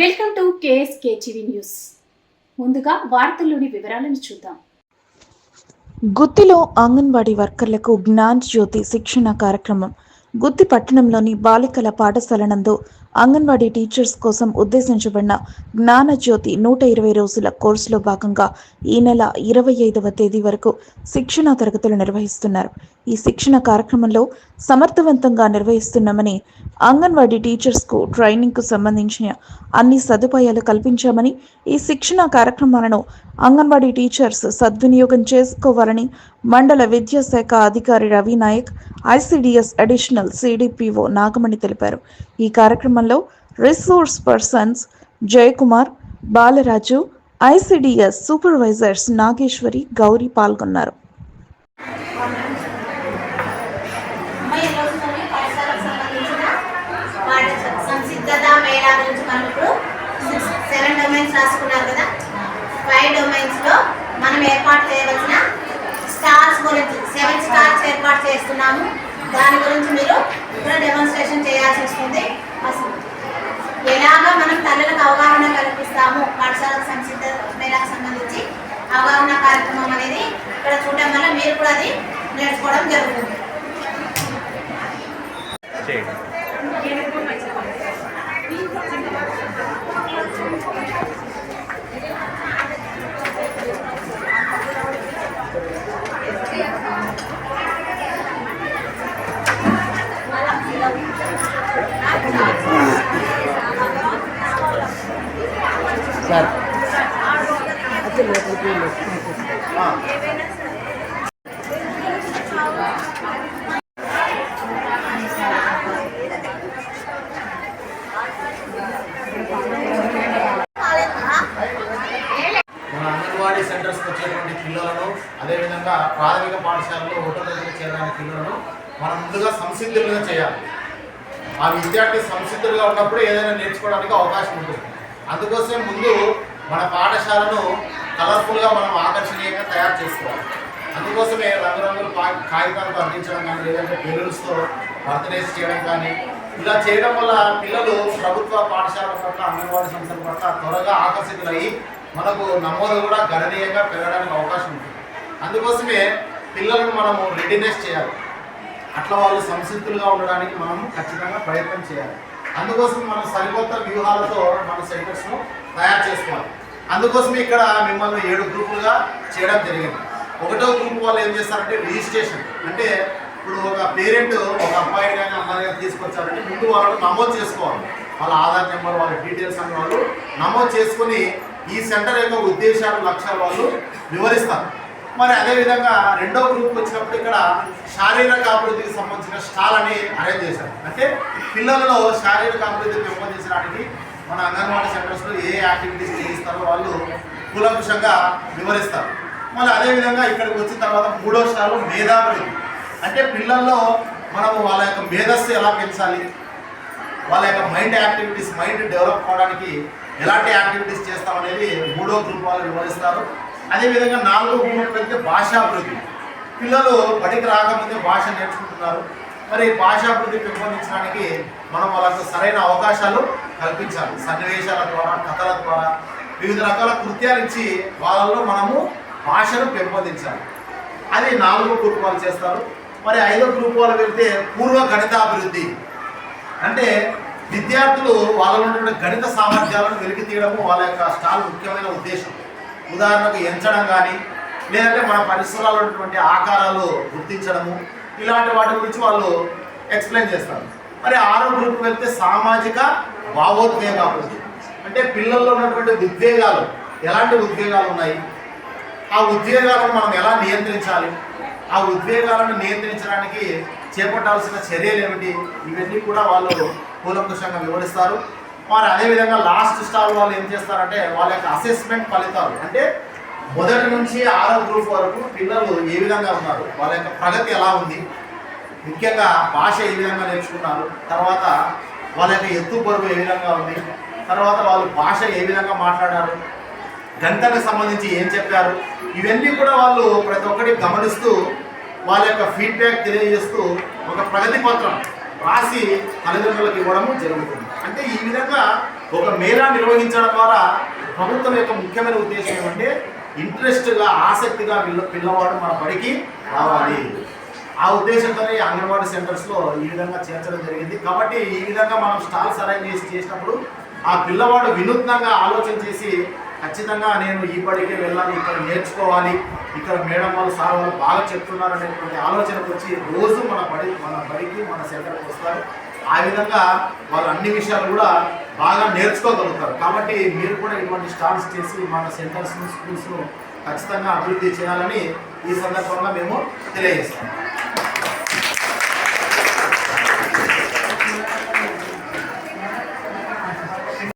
Welcome to KSK TV news. ముందుగా వార్తల్లోని వివరాలను చూద్దాం. గుత్తిలో అంగన్వాడీ వర్కర్లకు జ్ఞాన్ జ్యోతి శిక్షణ కార్యక్రమం. గుత్తి పట్టణంలోని బాలికల పాఠశాల నందు అంగన్వాడీ టీచర్స్ కోసం ఉద్దేశించబడిన జ్ఞాన జ్యోతి నూట ఇరవై రోజుల కోర్సులో భాగంగా ఈ నెల ఇరవై ఐదవ తేదీ వరకు శిక్షణ తరగతులు నిర్వహిస్తున్నారు. ఈ శిక్షణ కార్యక్రమంలో సమర్థవంతంగా నిర్వహిస్తున్నామని అంగన్వాడీ టీచర్స్కు ట్రైనింగ్కు సంబంధించిన అన్ని సదుపాయాలు కల్పించామని ఈ శిక్షణ కార్యక్రమాలను అంగన్వాడీ టీచర్స్ సద్వినియోగం చేసుకోవాలని మండల విద్యాశాఖ అధికారి Ravi Nayak ICDS additional CDPO Nagamani తెలిపారు. ఈ కార్యక్రమంలో resource persons Jayakumar Balaraju ICDS supervisors Nageswari Gauri పాల్గొన్నారు. మనం ఏర్పాటు చేయవలసిన స్టార్స్ గురించి సెవెన్ స్టార్స్ ఏర్పాటు చేస్తున్నాము. దాని గురించి మీరు కల్పిస్తాము సంక్షిప్త మేళాకు సంబంధించి అవగాహన కార్యక్రమం అనేది ఇక్కడ చూడడం వల్ల మీరు కూడా అది నేర్చుకోవడం జరుగుతుంది. మన అంగన్వాడీ సెంటర్స్కి వచ్చేటువంటి పిల్లలను అదేవిధంగా ప్రాథమిక పాఠశాలలో ఒకటో తరగతి చేరడానికి పిల్లలను మనం ముందుగా సంసిద్ధులుగా చేయాలి. ఆ విద్యార్థి సంసిద్ధులుగా ఉన్నప్పుడు ఏదైనా నేర్చుకోవడానికి అవకాశం ఉంటుంది. అందుకోసం ముందు మన పాఠశాలను కలర్ఫుల్గా మనం ఆకర్షణీయంగా తయారు చేసుకోవాలి. అందుకోసమే రంగురంగుల పా- కాగితాలతో అందించడం కానీ లేదంటే బెలూన్స్తో బర్త్డేస్ చేయడం కానీ ఇలా చేయడం వల్ల పిల్లలు ప్రభుత్వ పాఠశాల పట్ల అంగన్వాడీ సంస్థల పట్ల త్వరగా ఆకర్షితులయ్యి మనకు నమోదు కూడా గణనీయంగా పెరగడానికి అవకాశం ఉంటుంది. అందుకోసమే పిల్లలను మనము రెడీనెస్ చేయాలి. అట్లా వాళ్ళు సంసిద్ధులుగా ఉండడానికి మనం ఖచ్చితంగా ప్రయత్నం చేయాలి. అందుకోసం మనం సరికొత్త వ్యూహాలతో మన సెంటర్స్ను తయారు చేసుకోవాలి. అందుకోసం ఇక్కడ మిమ్మల్ని ఏడు గ్రూపులుగా చేయడం జరిగింది. ఒకటో గ్రూప్ వాళ్ళు ఏం చేస్తారంటే రిజిస్ట్రేషన్. అంటే ఇప్పుడు ఒక పేరెంట్ ఒక అబ్బాయి కానీ అమ్మాయి కానీ తీసుకొచ్చారంటే ముందు వాళ్ళు నమోదు చేసుకోవాలి. వాళ్ళ ఆధార్ నెంబర్ వాళ్ళ డీటెయిల్స్ అన్ని వాళ్ళు నమోదు చేసుకుని ఈ సెంటర్ యొక్క ఉద్దేశాలు లక్ష్యాలు వాళ్ళు వివరిస్తారు. మరి అదేవిధంగా రెండో గ్రూప్ వచ్చినప్పుడు ఇక్కడ శారీరక అభివృద్ధికి సంబంధించిన స్టాల్ అని అరేంజ్ చేశారు. అంటే పిల్లలలో శారీరక అభివృద్ధి పెంపొందించడానికి మన అంగన్వాడీ సెంటర్స్లో ఏ యాక్టివిటీస్ చేయిస్తారో వాళ్ళు కూలంకుషంగా వివరిస్తారు. మళ్ళీ అదేవిధంగా ఇక్కడికి వచ్చిన తర్వాత మూడో స్టాల్ మేధాభివృద్ధి అంటే పిల్లల్లో మనము వాళ్ళ యొక్క మేధస్సు ఎలా పెంచాలి? వాళ్ళ యొక్క మైండ్ యాక్టివిటీస్ మైండ్ డెవలప్ అవడానికి ఎలాంటి యాక్టివిటీస్ చేస్తామనేది మూడో గ్రూప్ వాళ్ళు వివరిస్తారు. అదేవిధంగా నాలుగో గ్రూప్ పెడితే భాషాభివృద్ధి. పిల్లలు బడికి రాకముందే భాష నేర్చుకుంటున్నారు. మరి భాషాభివృద్ధి పెంపొందించడానికి మనం వాళ్ళకు సరైన అవకాశాలు కల్పించాలి. సన్నివేశాల ద్వారా కథల ద్వారా వివిధ రకాల కృత్యాలు ఇచ్చి వాళ్ళలో మనము భాషను పెంపొందించాలి. అది నాలుగో గ్రూప్ వాళ్ళు చేస్తారు. మరి ఐదో గ్రూప్ వాళ్ళు వెళ్తే పూర్వ గణితాభివృద్ధి. అంటే విద్యార్థులు వాళ్ళలో ఉన్న గణిత సామర్థ్యాలను వెలికి తీయడము వాళ్ళ యొక్క స్టాల్ ముఖ్యమైన ఉద్దేశం. ఉదాహరణకు ఎంచడం కానీ లేదంటే మన పరిసరాల్లో ఉన్నటువంటి ఆకారాలు గుర్తించడము ఇలాంటి వాటి గురించి వాళ్ళు ఎక్స్ప్లెయిన్ చేస్తారు. మరి ఆరో గ్రూప్ వెళ్తే సామాజిక భావోద్వేగ అభివృద్ధి. అంటే పిల్లల్లో ఉన్నటువంటి ఉద్వేగాలు ఎలాంటి ఉద్వేగాలు ఉన్నాయి? ఆ ఉద్వేగాలను మనం ఎలా నియంత్రించాలి? ఆ ఉద్వేగాలను నియంత్రించడానికి చేపట్టాల్సిన చర్యలు ఏమిటి? ఇవన్నీ కూడా వాళ్ళు కూలంకుషంగా వివరిస్తారు. మరి అదేవిధంగా లాస్ట్ స్టార్ వాళ్ళు ఏం చేస్తారంటే వాళ్ళ యొక్క అసెస్మెంట్ ఫలితాలు అంటే మొదటి నుంచి ఆరో గ్రూప్ వరకు పిల్లలు ఏ విధంగా ఉన్నారు వాళ్ళ యొక్క ప్రగతి ఎలా ఉంది ముఖ్యంగా భాష ఏ విధంగా నేర్చుకున్నారు తర్వాత వాళ్ళ యొక్క ఎత్తు పొరుగు ఏ విధంగా ఉంది తర్వాత వాళ్ళు భాష ఏ విధంగా మాట్లాడారు గంటకు సంబంధించి ఏం చెప్పారు ఇవన్నీ కూడా వాళ్ళు ప్రతి ఒక్కటి గమనిస్తూ వాళ్ళ యొక్క ఫీడ్బ్యాక్ తెలియజేస్తూ ఒక ప్రగతి పత్రం రాసి తల్లిదండ్రులకు ఇవ్వడము జరుగుతుంది. అంటే ఈ విధంగా ఒక మేళా నిర్వహించడం ద్వారా ప్రభుత్వం యొక్క ముఖ్యమైన ఉద్దేశం ఏమంటే ఇంట్రెస్ట్గా ఆసక్తిగా పిల్ల పిల్లవాడు మన బడికి రావాలి. ఆ ఉద్దేశంతోనే అంగన్వాడీ సెంటర్స్లో ఈ విధంగా చేర్చడం జరిగింది. కాబట్టి ఈ విధంగా మనం స్టాల్స్ అరేంజ్ చేసి చేసినప్పుడు ఆ పిల్లవాడు వినూత్నంగా ఆలోచన చేసి ఖచ్చితంగా నేను ఈ పడికే వెళ్ళాలి ఇక్కడ నేర్చుకోవాలి ఇక్కడ మేడం వాళ్ళు సార్ వాళ్ళు బాగా చెప్తున్నారు అనేటువంటి ఆలోచనకు వచ్చి రోజు మన బడి మన బడికి మన సెంటర్కి వస్తారు. ఆ విధంగా వాళ్ళు అన్ని విషయాలు కూడా బాగా నేర్చుకోగలుగుతారు. కాబట్టి మీరు కూడా ఇటువంటి స్టార్ట్స్ చేసి మన సెంటర్స్ స్కూల్స్ను ఖచ్చితంగా అభివృద్ధి చేయాలని ఈ సందర్భంగా మేము తెలియజేస్తాం.